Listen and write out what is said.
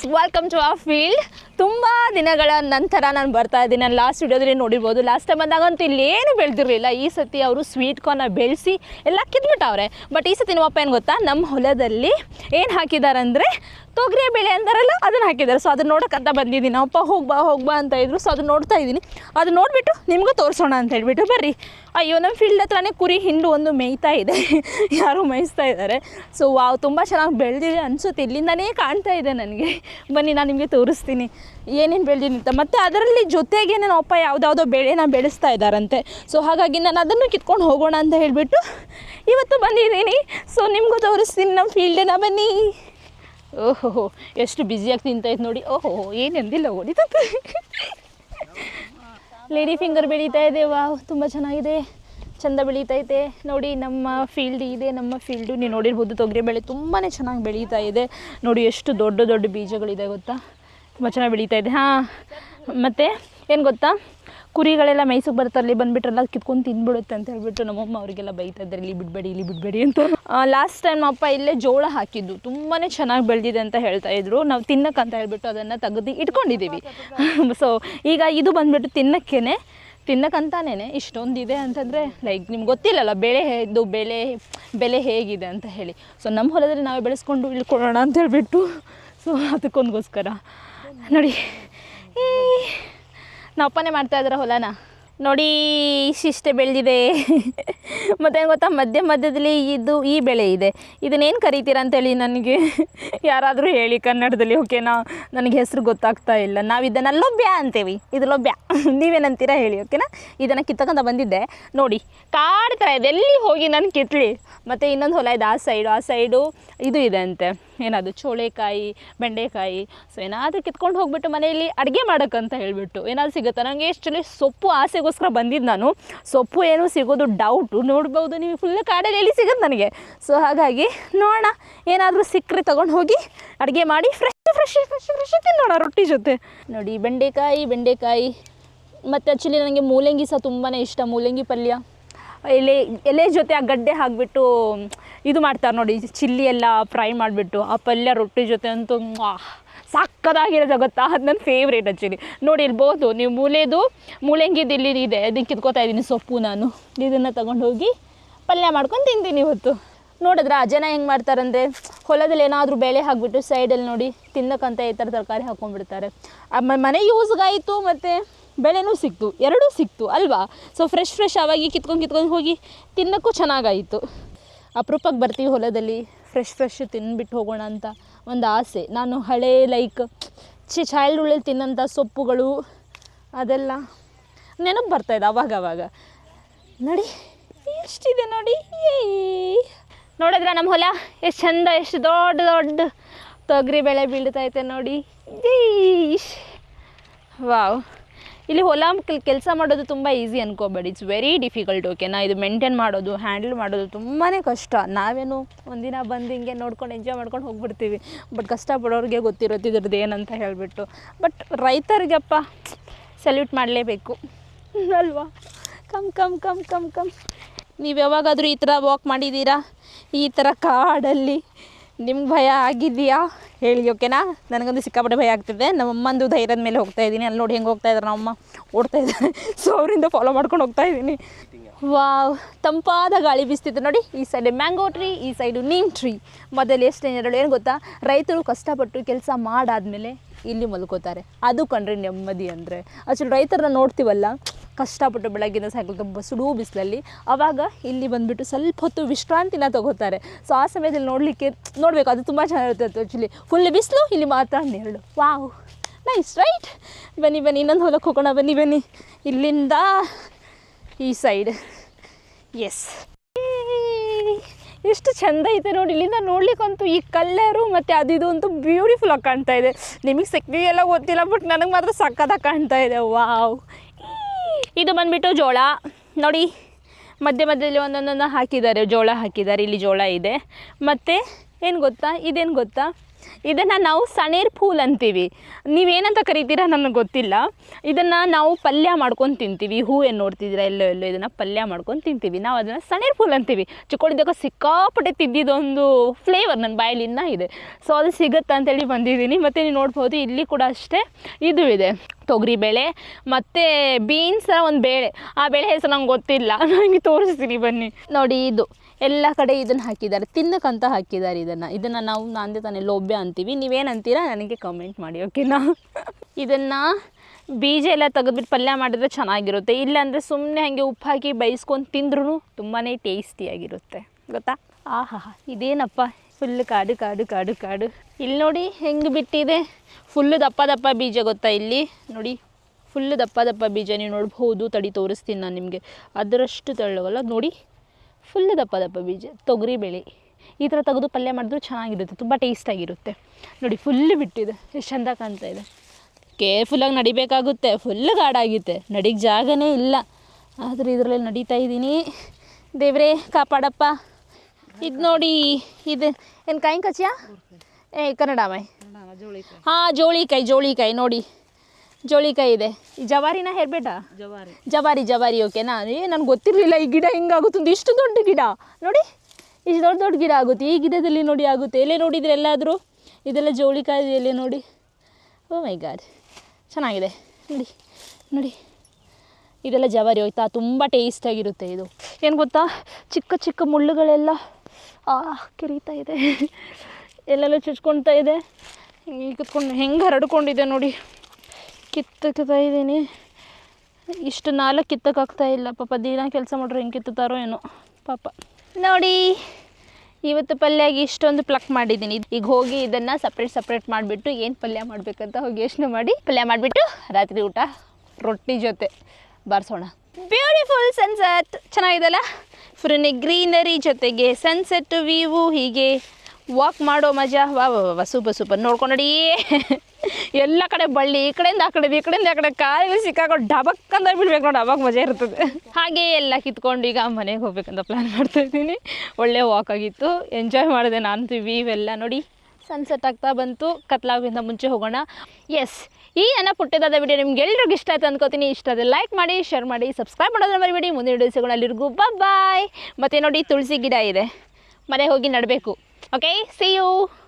Guys welcome to ಆ field ತುಂಬ ದಿನಗಳ ನಂತರ ನಾನು ಬರ್ತಾ ಇದ್ದೀನಿ. ನಾನು ಲಾಸ್ಟ್ ವಿಡಿಯೋದಲ್ಲಿ ನೋಡಿರ್ಬೋದು. ಲಾಸ್ಟ್ ಟೈಮ್ ಬಂದಾಗಂತೂ ಇಲ್ಲೇನು ಬೆಳೆದಿರಲಿಲ್ಲ. ಈ ಸತಿ ಅವರು ಸ್ವೀಟ್ ಕಾರ್ನ ಬೆಳೆಸಿ ಎಲ್ಲ ಕಿತ್ಬಿಟ್ಟವ್ರೆ. ಬಟ್ ಈ ಸತಿ ನಮ್ಮಪ್ಪ ಏನು ಗೊತ್ತಾ? ನಮ್ಮ ಹೊಲದಲ್ಲಿ ಏನು ಹಾಕಿದ್ದಾರೆ ಅಂದರೆ ತೊಗರಿ ಬೆಳೆ ಅಂತಾರಲ್ಲ, ಅದನ್ನು ಹಾಕಿದ್ದಾರೆ. ಸೊ ಅದನ್ನ ನೋಡೋಕ್ಕಂತ ಬಂದಿದ್ದೀನಿ. ಅಪ್ಪ ಹೋಗ್ಬಾ ಹೋಗ್ಬಾ ಅಂತ ಇದ್ರು. ಸೊ ಅದನ್ನ ನೋಡ್ತಾ ಇದ್ದೀನಿ. ಅದು ನೋಡಿಬಿಟ್ಟು ನಿಮಗೂ ತೋರಿಸೋಣ ಅಂತ ಹೇಳ್ಬಿಟ್ಟು ಬರ್ರಿ. ಅಯ್ಯೋ ನಮ್ಮ ಫೀಲ್ಡ್ ಹತ್ರನೇ ಕುರಿ, ಹಿಂಡು ಒಂದು ಮೇಯ್ತಾ ಇದೆ. ಯಾರು ಮೇಯಿಸ್ತಾ ಇದ್ದಾರೆ. ಸೊ ವಾವ್, ತುಂಬ ಚೆನ್ನಾಗಿ ಬೆಳೆದಿದೆ ಅನಿಸುತ್ತೆ. ಇಲ್ಲಿಂದನೇ ಕಾಣ್ತಾ ಇದೆ ನನಗೆ. ಬನ್ನಿ, ನಾನು ನಿಮಗೆ ತೋರಿಸ್ತೀನಿ. ಏನೇನು ಬೆಳೆದಿದೆ ಅಂತ. ಮತ್ತು ಅದರಲ್ಲಿ ಜೊತೆಗೆ ನನ್ನ ಅಪ್ಪ ಯಾವುದಾವುದೋ ಬೆಳೆನ ಬೆಳೆಸ್ತಾ ಇದ್ದಾರಂತೆ. ಸೊ ಹಾಗಾಗಿ ನಾನು ಅದನ್ನು ಕಿತ್ಕೊಂಡು ಹೋಗೋಣ ಅಂತ ಹೇಳಿಬಿಟ್ಟು ಇವತ್ತು ಬಂದಿದ್ದೀನಿ. ಸೊ ನಿಮಗೂ ತೋರಿಸ್ತೀನಿ ನಮ್ಮ ಫೀಲ್ಡನ್ನ ಬನ್ನಿ. ಓಹೋ ಎಷ್ಟು ಬ್ಯುಸಿಯಾಗಿ ತಿಂತಾಯ್ತು ನೋಡಿ. ಓಹೋ ಏನು ಎಂದಿಲ್ಲ ಲೇಡಿ ಫಿಂಗರ್ ಬೆಳೀತಾ ಇದೆ, ವಾವ್, ತುಂಬ ಚೆನ್ನಾಗಿದೆ. ಚಂದ ಬೆಳೀತೈತೆ ನೋಡಿ, ನಮ್ಮ ಫೀಲ್ಡ್ ಇದೆ, ನಮ್ಮ ಫೀಲ್ಡು ನೀವು ನೋಡಿರ್ಬೋದು, ತೊಗರಿ ಬೆಳೆ ತುಂಬಾ ಚೆನ್ನಾಗಿ ಬೆಳೀತಾ ಇದೆ. ನೋಡಿ, ಎಷ್ಟು ದೊಡ್ಡ ದೊಡ್ಡ ಬೀಜಗಳಿದೆ, ಗೊತ್ತಾ? ತುಂಬ ಚೆನ್ನಾಗಿ ಬೆಳೀತಾ ಇದೆ. ಹಾಂ, ಮತ್ತು, ಏನು ಗೊತ್ತಾ? ಕುರಿಗಳೆಲ್ಲ ಮೈಸೂರಿಗೆ ಬರ್ತಾರಲ್ಲಿ ಬಂದುಬಿಟ್ರೆಲ್ಲ ಕಿತ್ಕೊಂಡು ತಿಂದ್ಬಿಡುತ್ತೆ ಅಂತ ಹೇಳ್ಬಿಟ್ಟು ನಮ್ಮಮ್ಮ ಅವರಿಗೆಲ್ಲ ಬೈತಾ ಇದ್ದಾರೆ, ಇಲ್ಲಿ ಬಿಡಬೇಡಿ ಇಲ್ಲಿ ಬಿಡಬೇಡಿ ಅಂತ. ಲಾಸ್ಟ್ ಟೈಮ್ ಅಪ್ಪ ಇಲ್ಲೇ ಜೋಳ ಹಾಕಿದ್ದು ತುಂಬಾ ಚೆನ್ನಾಗಿ ಬೆಳೆದಿದೆ ಅಂತ ಹೇಳ್ತಾ ಇದ್ರು. ನಾವು ತಿನ್ನಕ್ಕಂತ ಹೇಳ್ಬಿಟ್ಟು ಅದನ್ನು ತೆಗೆದು ಇಟ್ಕೊಂಡಿದ್ದೀವಿ ಸೊ ಈಗ ಇದು ಬಂದುಬಿಟ್ಟು ತಿನ್ನಕ್ಕೇ ತಿನ್ನಕ್ಕಂತಾನೇ ಇಷ್ಟೊಂದಿದೆ ಅಂತಂದರೆ ಲೈಕ್ ನಿಮ್ಗೆ ಗೊತ್ತಿಲ್ಲಲ್ಲ, ಬೆಳೆ ಇದು ಬೆಳೆ, ಬೆಲೆ ಹೇಗಿದೆ ಅಂತ ಹೇಳಿ. ಸೊ ನಮ್ಮ ಹೊಲದಲ್ಲಿ ನಾವೇ ಬೆಳೆಸ್ಕೊಂಡು ಇಳ್ಕೊಳ್ಳೋಣ ಅಂತ ಹೇಳ್ಬಿಟ್ಟು ಸೊ ಅದಕ್ಕೊಂದಗೋಸ್ಕರ. ನೋಡಿ, ಈ ನಮ್ಮ ಅಪ್ಪನೇ ಮಾಡ್ತಾ ಇದ್ದಾರೆ ಹೊಲನ? ನೋಡಿ, ಇಷ್ಟಿಷ್ಟೇ ಬೆಳೆದಿದೆ. ಮತ್ತು ಗೊತ್ತಾ? ಮಧ್ಯ ಮಧ್ಯದಲ್ಲಿ ಇದು ಈ ಬೆಳೆ ಇದೆ. ಇದನ್ನೇನು ಕರಿತೀರಾ ಅಂತೇಳಿ ನನಗೆ ಯಾರಾದರೂ ಹೇಳಿ ಕನ್ನಡದಲ್ಲಿ, ಓಕೆನಾ? ನನಗೆ ಹೆಸರು ಗೊತ್ತಾಗ್ತಾ ಇಲ್ಲ. ನಾವು ಇದನ್ನು ಲೊಬ್ಯ ಅಂತೇವಿ. ಇದು ಲೊಬ್ಯ. ನೀವೇನಂತೀರಾ ಹೇಳಿ, ಓಕೆನಾ? ಇದನ್ನು ಕಿತ್ತಕ್ಕಂತ ಬಂದಿದ್ದೆ. ನೋಡಿ ಕಾಡ್ತಾ ಇದೆ. ಎಲ್ಲಿ ಹೋಗಿ ನಾನು ಕಿತ್ಲಿ? ಮತ್ತು ಇನ್ನೊಂದು ಹೊಲ ಇದೆ, ಆ ಸೈಡು ಆ ಸೈಡು ಇದು ಇದೆ ಅಂತೆ. ಏನದು ಚೋಳೆಕಾಯಿ, ಬೆಂಡೆಕಾಯಿ ಸೊ ಏನಾದರೂ ಕಿತ್ಕೊಂಡು ಹೋಗ್ಬಿಟ್ಟು ಮನೆಯಲ್ಲಿ ಅಡುಗೆ ಮಾಡೋಕ್ಕಂತ ಹೇಳ್ಬಿಟ್ಟು ಏನಾದ್ರು ಸಿಗುತ್ತಾ? ನನಗೆ ಎಷ್ಟಲ್ಲಿ ಸೊಪ್ಪು ಆಸೆಗೋಸ್ಕರ ಬಂದಿದ್ದು ನಾನು. ಸೊಪ್ಪು ಏನು ಸಿಗೋದು ಡೌಟು ನೋಡ್ಬೋದು ನೀವು ಫುಲ್ ಕಾಡಲ್ಲಿ ಎಲ್ಲಿ ಸಿಗುತ್ತೆ ನನಗೆ. ಸೊ ಹಾಗಾಗಿ ನೋಡೋಣ. ಏನಾದರೂ ಸಿಕ್ಕರೆ ತೊಗೊಂಡು ಹೋಗಿ ಅಡುಗೆ ಮಾಡಿ ಫ್ರೆಶ್ ಫ್ರೆಶ್ ಫ್ರೆಶ್ ಫ್ರೆಶ್ ತಿನ್ನೋಣ ರೊಟ್ಟಿ ಜೊತೆ. ನೋಡಿ ಬೆಂಡೆಕಾಯಿ ಬೆಂಡೆಕಾಯಿ, ಮತ್ತು ಆ್ಯಕ್ಚುಲಿ ನನಗೆ ಮೂಲಂಗಿ ಸಹ ತುಂಬಾ ಇಷ್ಟ. ಮೂಲಂಗಿ ಪಲ್ಯ. ಎಲೆ ಎಲೆ ಜೊತೆ ಆ ಗಡ್ಡೆ ಹಾಕಿಬಿಟ್ಟು, ಇದು ಮಾಡ್ತಾರೆ ನೋಡಿ, ಚಿಲ್ಲಿ ಎಲ್ಲ ಫ್ರೈ ಮಾಡಿಬಿಟ್ಟು, ಆ ಪಲ್ಯ ರೊಟ್ಟಿ ಜೊತೆ ಅಂತೂ ಸಾಕದಾಗಿರೋದು ಗೊತ್ತಾ? ಅದು ನನ್ನ ಫೇವ್ರೇಟ್ ಆ್ಯಕ್ಚುಲಿ ನೋಡಿ, ಇರ್ಬೋದು, ನೀವು ಮೂಲೆದು ಮೂಲಂಗಿದು ಇಲ್ಲಿ ಇದೆ ಅದಕ್ಕೆ ಕಿತ್ಕೋತಾ ಇದ್ದೀನಿ ಸೊಪ್ಪು ನಾನು. ಇದನ್ನು ತಗೊಂಡು ಹೋಗಿ ಪಲ್ಯ ಮಾಡ್ಕೊಂಡು ತಿಂತೀನಿ ಇವತ್ತು. ನೋಡಿದ್ರೆ ಆ ಜನ ಹೆಂಗೆ ಮಾಡ್ತಾರಂದರೆ, ಹೊಲದಲ್ಲಿ ಏನಾದರೂ ಬೆಳೆ ಹಾಕ್ಬಿಟ್ಟು ಸೈಡಲ್ಲಿ ನೋಡಿ ತಿನ್ನಕ್ಕಂತ ಈ ಥರ ತರಕಾರಿ ಹಾಕ್ಕೊಂಡ್ಬಿಡ್ತಾರೆ ಮನೆ ಯೂಸ್ಗಾಯಿತು ಮತ್ತು ಬೆಳೆನೂ ಸಿಕ್ತು, ಎರಡೂ ಸಿಕ್ತು ಅಲ್ವಾ? ಸೊ ಫ್ರೆಶ್ ಫ್ರೆಶ್ ಆವಾಗಿ ಕಿತ್ಕೊಂಡು ಕಿತ್ಕೊಂಡು ಹೋಗಿ ತಿನ್ನೋಕ್ಕೂ ಚೆನ್ನಾಗಾಯಿತು. ಅಪರೂಪಕ್ಕೆ ಬರ್ತೀವಿ ಹೊಲದಲ್ಲಿ ಫ್ರೆಶ್ ಫ್ರೆಶ್ ತಿನ್ಬಿಟ್ಟು ಹೋಗೋಣ ಅಂತ ಒಂದು ಆಸೆ. ನಾನು ಹಳೆ ಲೈಕ್ ಚಿ ಚೈಲ್ಡ್ಹುಡ್ಡಲ್ಲಿ ತಿನ್ನೋಂಥ ಸೊಪ್ಪುಗಳು, ಅದೆಲ್ಲ ನೆನಪು ಬರ್ತಾಯಿದೆ ಅವಾಗ ಅವಾಗ. ನೋಡಿ, ಎಷ್ಟಿದೆ ನೋಡಿ ನೋಡಿದ್ರೆ ನಮ್ಮ ಹೊಲ? ಎಷ್ಟು ಚಂದ, ಎಷ್ಟು ದೊಡ್ಡ ದೊಡ್ಡ ತೊಗರಿ ಬೆಳೆ ಬೀಳ್ತೈತೆ ನೋಡಿ. ವಾವ್. ಇಲ್ಲಿ ಹೊಲ ಕೆಲಸ ಮಾಡೋದು ತುಂಬ ಈಸಿ ಅನ್ಕೋಬೇಡಿ. ಇಟ್ಸ್ ವೆರಿ ಡಿಫಿಕಲ್ಟ್ ಓಕೆನಾ ಇದು ಮೇಂಟೈನ್ ಮಾಡೋದು ಹ್ಯಾಂಡಲ್ ಮಾಡೋದು ತುಂಬಾ ಕಷ್ಟ. ನಾವೇನು ಒಂದಿನ ಬಂದು ಹಿಂಗೆ ನೋಡ್ಕೊಂಡು ಎಂಜಾಯ್ ಮಾಡ್ಕೊಂಡು ಹೋಗ್ಬಿಡ್ತೀವಿ. ಬಟ್ ಕಷ್ಟಪಡೋರಿಗೆ ಗೊತ್ತಿರುತ್ತೆ ಇದ್ರದ್ದು ಏನಂತ ಹೇಳಿಬಿಟ್ಟು. ಬಟ್ ರೈತರಿಗಪ್ಪ ಸಲ್ಯೂಟ್ ಮಾಡಲೇಬೇಕು. ಅಲ್ವಾ? Come come come come come ನೀವು ಯಾವಾಗಾದರೂ ಈ ಥರ ವಾಕ್ ಮಾಡಿದ್ದೀರಾ? ಈ ಥರ ಕಾಡಲ್ಲಿ? ನಿಮ್ಗೆ ಭಯ ಆಗಿದೆಯಾ? ಹೇಳಿ ಓಕೆನಾ ನನಗೊಂದು ಸಿಕ್ಕಾಪಟ್ಟೆ ಭಯ ಆಗ್ತಿದೆ. ನಮ್ಮ ಅಮ್ಮಂದು ಧೈರ್ಯದ ಮೇಲೆ ಹೋಗ್ತಾ ಇದ್ದೀನಿ. ಅಲ್ಲಿ ನೋಡಿ ಹೆಂಗೆ ಹೋಗ್ತಾ ಇದ್ದಾರೆ ನಮ್ಮಮ್ಮ. ಓಡ್ತಾ ಇದ್ದಾರೆ ಸೊ ಅವರಿಂದ ಫಾಲೋ ಮಾಡ್ಕೊಂಡು ಹೋಗ್ತಾ ಇದ್ದೀನಿ. ವಾವ್, ತಂಪಾದ ಗಾಳಿ ಬೀಸ್ತಿತ್ತು ನೋಡಿ. ಈ ಸೈಡ್ ಮ್ಯಾಂಗೋ ಟ್ರೀ ಈ ಸೈಡು ನೀಮ್ ಟ್ರೀ ಮೊದಲು ಎಷ್ಟು ಜನಗಳು ಏನು ಗೊತ್ತಾ? ರೈತರು ಕಷ್ಟಪಟ್ಟು ಕೆಲಸ ಮಾಡಾದಮೇಲೆ ಇಲ್ಲಿ ಮಲ್ಕೋತಾರೆ. ಅದು ಕಂಡ್ರೆ ನೆಮ್ಮದಿ ಅಂದರೆ. ಆಕ್ಚುಲಿ ರೈತರನ್ನ ನೋಡ್ತೀವಲ್ಲ, ಕಷ್ಟಪಟ್ಟು ಬೆಳಗ್ಗಿನ ಸಾಯಂಕಾಲ ತುಂಬ ಸುಡು ಬಿಸಿಲಲ್ಲಿ. ಆವಾಗ ಇಲ್ಲಿ ಬಂದುಬಿಟ್ಟು ಸ್ವಲ್ಪ ಹೊತ್ತು ವಿಶ್ರಾಂತಿನ ತಗೋತಾರೆ. ಸೊ ಆ ಸಮಯದಲ್ಲಿ ನೋಡಲಿಕ್ಕೆ, ನೋಡಬೇಕು, ಅದು ತುಂಬ ಚೆನ್ನಾಗಿರುತ್ತೆ ಆ್ಯಕ್ಚುಲಿ ಫುಲ್ ಬಿಸಿಲು, ಇಲ್ಲಿ ಮಾತ್ರ ನೆರಳು. ವಾವ್ ನೈಸ್ ರೈಟ್ ಬನ್ನಿ ಬನ್ನಿ, ಇನ್ನೊಂದು ಹೊಲಕ್ಕೆ ಹೋಗೋಣ. ಬನ್ನಿ ಬನ್ನಿ. ಇಲ್ಲಿಂದ ಈ ಸೈಡ್ ಎಸ್ ಎಷ್ಟು ಚೆಂದ ಐತೆ ನೋಡಿ, ಇಲ್ಲಿಂದ ನೋಡ್ಲಿಕ್ಕಂತೂ ಈ ಕಲ್ಲರು ಮತ್ತು ಅದು ಇದು ಅಂತೂ ಬ್ಯೂಟಿಫುಲ್ ಆಗಿ ಕಾಣ್ತಾ ಇದೆ. ನಿಮಗೆ ಎಲ್ಲ ಗೊತ್ತಿಲ್ಲ ಬಟ್ ನನಗೆ ಮಾತ್ರ ಸಕ್ಕತ್ತಾಗಿ ಕಾಣ್ತಾ ಇದೆ. ವಾವ್ ಇದು ಬಂದ್ಬಿಟ್ಟು ಜೋಳ. ನೋಡಿ, ಮಧ್ಯ ಮಧ್ಯದಲ್ಲಿ ಒಂದೊಂದನ್ನು ಹಾಕಿದ್ದಾರೆ, ಜೋಳ ಹಾಕಿದ್ದಾರೆ, ಇಲ್ಲಿ ಜೋಳ ಇದೆ. ಮತ್ತು ಏನು ಗೊತ್ತಾ? ಇದೇನು ಗೊತ್ತಾ? ಇದನ್ನು ನಾವು ಸಣೇರ್ ಫೂಲ್ ಅಂತೀವಿ. ನೀವೇನಂತ ಕರಿತೀರಾ ನನಗೆ ಗೊತ್ತಿಲ್ಲ. ಇದನ್ನು ನಾವು ಪಲ್ಯ ಮಾಡ್ಕೊಂಡು ತಿಂತೀವಿ. ಹೂ ಏನು ನೋಡ್ತಿದ್ದೀರಾ ಎಲ್ಲೋ ಎಲ್ಲೋ ಇದನ್ನು ಪಲ್ಯ ಮಾಡ್ಕೊಂಡು ತಿಂತೀವಿ. ನಾವು ಅದನ್ನು ಸಣೇರ್ ಫೂಲ್ ಅಂತೀವಿ. ಚಿಕ್ಕೋಳಿದಾಗ ಸಿಕ್ಕಾಪಟ್ಟೆ ತಿದ್ದಿದ್ದೊಂದು ಫ್ಲೇವರ್ ನನ್ನ ಬಾಯಲ್ಲಿ ಇನ್ನೂ ಇದೆ. ಸೊ ಅದು ಸಿಗುತ್ತಾ ಅಂತೇಳಿ ಬಂದಿದ್ದೀನಿ. ಮತ್ತು ನೀವು ನೋಡ್ಬೋದು, ಇಲ್ಲಿ ಕೂಡ ಅಷ್ಟೇ. ಇದು ಇದೆ. ತೊಗರಿಬೇಳೆ ಮತ್ತು ಬೀನ್ಸ್ ಒಂದು ಬೇಳೆ. ಆ ಬೇಳೆ ಹೆಸರು ನಂಗೆ ಗೊತ್ತಿಲ್ಲ. ನನಗೆ ತೋರಿಸ್ತೀನಿ ಬನ್ನಿ. ನೋಡಿ ಇದು. ಎಲ್ಲ ಕಡೆ ಇದನ್ನು ಹಾಕಿದ್ದಾರೆ. ತಿನ್ನಕ್ಕಂತ ಹಾಕಿದ್ದಾರೆ ಇದನ್ನು. ಇದನ್ನು ನಾವು ನಾಂದೆ ತಾನೇ ಲೋಬ್ಯ ಅಂತೀವಿ. ನೀವೇನಂತೀರಾ ನನಗೆ ಕಮೆಂಟ್ ಮಾಡಿ ಓಕೆನಾ ಇದನ್ನು ಬೀಜ ಎಲ್ಲ ತೆಗೆದ್ಬಿಟ್ಟು ಪಲ್ಯ ಮಾಡಿದ್ರೆ ಚೆನ್ನಾಗಿರುತ್ತೆ. ಇಲ್ಲಾಂದರೆ ಸುಮ್ಮನೆ ಹಾಗೆ ಉಪ್ಪು ಹಾಕಿ ಬೇಯಿಸ್ಕೊಂಡು ತಿಂದ್ರೂ ತುಂಬಾ ಟೇಸ್ಟಿಯಾಗಿರುತ್ತೆ ಗೊತ್ತಾ? ಆಹಾ, ಇದೇನಪ್ಪ? ಫುಲ್ ಕಾಡು ಕಾಡು ಕಾಡು ಕಾಡು. ಇಲ್ಲಿ ನೋಡಿ ಹೆಂಗೆ ಬಿಟ್ಟಿದೆ. ಫುಲ್ಲು ದಪ್ಪ ದಪ್ಪ ಬೀಜ ಗೊತ್ತಾ ಇಲ್ಲಿ? ನೋಡಿ ಫುಲ್ ದಪ್ಪ ದಪ್ಪ ಬೀಜ ನೀವು ನೋಡ್ಬೋದು, ತಡಿ ತೋರಿಸ್ತೀನಿ ನಾನು ನಿಮಗೆ. ಅದರಷ್ಟು ತಳ್ಳವಲ್ಲ ನೋಡಿ. ಫುಲ್ ದಪ್ಪ ದಪ್ಪ ಬೀಜ, ತೊಗರಿ ಬೆಳೆ. ಈ ಥರ ತೆಗೆದು ಪಲ್ಯ ಮಾಡಿದ್ರು ಚೆನ್ನಾಗಿರುತ್ತೆ, ತುಂಬ ಟೇಸ್ಟಾಗಿರುತ್ತೆ ನೋಡಿ, ಫುಲ್ಲು ಬಿಟ್ಟಿದೆ, ಎಷ್ಟು ಚಂದ ಕಾಣ್ತಾ ಇದೆ. ಕೇರ್ಫುಲ್ಲಾಗಿ ನಡಿಬೇಕಾಗುತ್ತೆ ಫುಲ್ ಗಾಡಾಗಿತ್ತೆ ನಡಿಗೆ ಜಾಗನೇ ಇಲ್ಲ. ಆದರೆ ಇದರಲ್ಲಿ ನಡೀತಾ ಇದ್ದೀನಿ. ದೇವರೇ, ಕಾಪಾಡಪ್ಪ. ಇದು ನೋಡಿ ಇದು ಏನು ಕಾಯಿ ಕಚ್ಯಾ? ಏ ಕನ್ನಡ ಮೈ ಹಾಂ ಜೋಳಿಕಾಯಿ ಜೋಳಿಕಾಯಿ ನೋಡಿ. ಜೋಳಿಕಾಯಿ ಇದೆ. ಈ ಜವಾರಿನ ಹೇರ್ಬೇಟ ಜವಾರಿ. ಜವಾರಿ ಜವಾರಿ ಓಕೆನಾ ಏ ನನಗೆ ಗೊತ್ತಿರಲಿಲ್ಲ ಈ ಗಿಡ ಹೆಂಗಾಗುತ್ತೆ ಅಂತ ಇಷ್ಟು ದೊಡ್ಡ ಗಿಡ. ನೋಡಿ ಇಷ್ಟು ದೊಡ್ಡ ದೊಡ್ಡ ಗಿಡ ಆಗುತ್ತೆ. ಈ ಗಿಡದಲ್ಲಿ ನೋಡಿ ಆಗುತ್ತೆ. ಎಲ್ಲೇ ನೋಡಿದ್ರೆ ಎಲ್ಲಾದರೂ? ಇದೆಲ್ಲ ಜೋಳಿಕಾಯಿ ಎಲ್ಲೇ ನೋಡಿ. Oh my God. ಚೆನ್ನಾಗಿದೆ. ನೋಡಿ ನೋಡಿ. ಇದೆಲ್ಲ ಜವಾರಿ ಹೋಯ್ತಾ. ತುಂಬ ಟೇಸ್ಟಾಗಿರುತ್ತೆ ಇದು. ಏನು ಗೊತ್ತಾ? ಚಿಕ್ಕ ಚಿಕ್ಕ ಮುಳ್ಳುಗಳೆಲ್ಲ ಆ, ಕಿರೀತಾ ಇದೆ. ಎಲ್ಲೆಲ್ಲ ಚುಚ್ಕೊಳ್ತಾ ಇದೆ. ಹಿಂಗೆ ಕಿತ್ಕೊಂಡು ಹೆಂಗೆ ಹರಡ್ಕೊಂಡಿದೆ ನೋಡಿ. ಕಿತ್ತಕ್ತಾ ಇದ್ದೀನಿ. ಇಷ್ಟು ನಾಲ್ಕು ಕಿತ್ತಕ್ಕಾಗ್ತಾ ಇಲ್ಲ. ಪಾಪ ದಿನ ಕೆಲಸ ಮಾಡ್ರೆ ಹೆಂಗೆ ಕಿತ್ತುತ್ತಾರೋ ಏನೋ. ಪಾಪ. ನೋಡಿ, ಇವತ್ತು ಪಲ್ಯಾಗಿ ಇಷ್ಟೊಂದು ಪ್ಲಕ್ ಮಾಡಿದ್ದೀನಿ. ಈಗ ಹೋಗಿ ಇದನ್ನು ಸಪ್ರೇಟ್ ಸಪ್ರೇಟ್ ಮಾಡಿಬಿಟ್ಟು ಏನು ಪಲ್ಯ ಮಾಡಬೇಕಂತ ಹೋಗಿ ಯೋಚನೆ ಮಾಡಿ ಪಲ್ಯ ಮಾಡಿಬಿಟ್ಟು ರಾತ್ರಿ ಊಟ, ರೊಟ್ಟಿ ಜೊತೆ. ಬಾರಿಸೋಣ. ಬ್ಯೂಟಿಫುಲ್ ಸನ್ಸೆಟ್ ಚೆನ್ನಾಗಿದೆಲ್ಲ ಫುಲ್ ಗ್ರೀನರಿ ಜೊತೆಗೆ ಸನ್ಸೆಟ್ ವೀವು ಹೀಗೆ ವಾಕ್ ಮಾಡೋ ಮಜಾ. ವಾ ವಾ ಸೂಪರ್ ಸೂಪರ್ ನೋಡ್ಕೊಂಡಿ ಎಲ್ಲ ಕಡೆ ಬಳ್ಳಿ, ಈ ಕಡೆಯಿಂದ ಆ ಕಡೆ, ಈ ಕಡೆಯಿಂದ ಆ ಕಡೆ ಕಾಲು ಸಿಕ್ಕಾಕೊಂಡು ಡಬಕ್ ಅಂತ ಬಿಡ್ಬೇಕು ನೋಡಿ, ಅವಾಗ ಮಜಾ ಇರ್ತದೆ. ಹಾಗೆ ಎಲ್ಲ ಕಿತ್ಕೊಂಡು ಈಗ ಮನೆಗೆ ಹೋಗ್ಬೇಕಂತ ಪ್ಲ್ಯಾನ್ ಮಾಡ್ತಾ ಇದ್ದೀನಿ. ಒಳ್ಳೆ ವಾಕ್ ಆಗಿತ್ತು. ಎಂಜಾಯ್ ಮಾಡಿದೆ ನಾನು ವೀವ್ ಎಲ್ಲ. ನೋಡಿ ಸನ್ಸೆಟ್ ಆಗ್ತಾ ಬಂತು. ಕತ್ಲಾಗೋಕ್ಕಿಂತ ಮುಂಚೆ ಹೋಗೋಣ. ಎಸ್ ಈ ಅನ್ನ ಪುಟ್ಟದಾದ ವಿಡಿಯೋ ನಿಮ್ಗೆ ಎಲ್ರಿಗೂ ಇಷ್ಟ ಆಯ್ತು ಅನ್ಕೋತೀನಿ. ಇಷ್ಟ ಆದರೆ ಲೈಕ್ ಮಾಡಿ ಶೇರ್ ಮಾಡಿ ಸಬ್ಸ್ಕ್ರೈಬ್ ಮಾಡೋದನ್ನ ಮರಿಬೇಡಿ. ಮುಂದಿನ ವಿಡಿಯೋ ಸಿಗೋಣ ಅಲ್ಲಿರ್ಗೂ ಬಾಯ್ ಮತ್ತು ನೋಡಿ, ತುಳಸಿ ಗಿಡ ಇದೆ. ಮನೆ ಹೋಗಿ ನಡಬೇಕು. Okay C you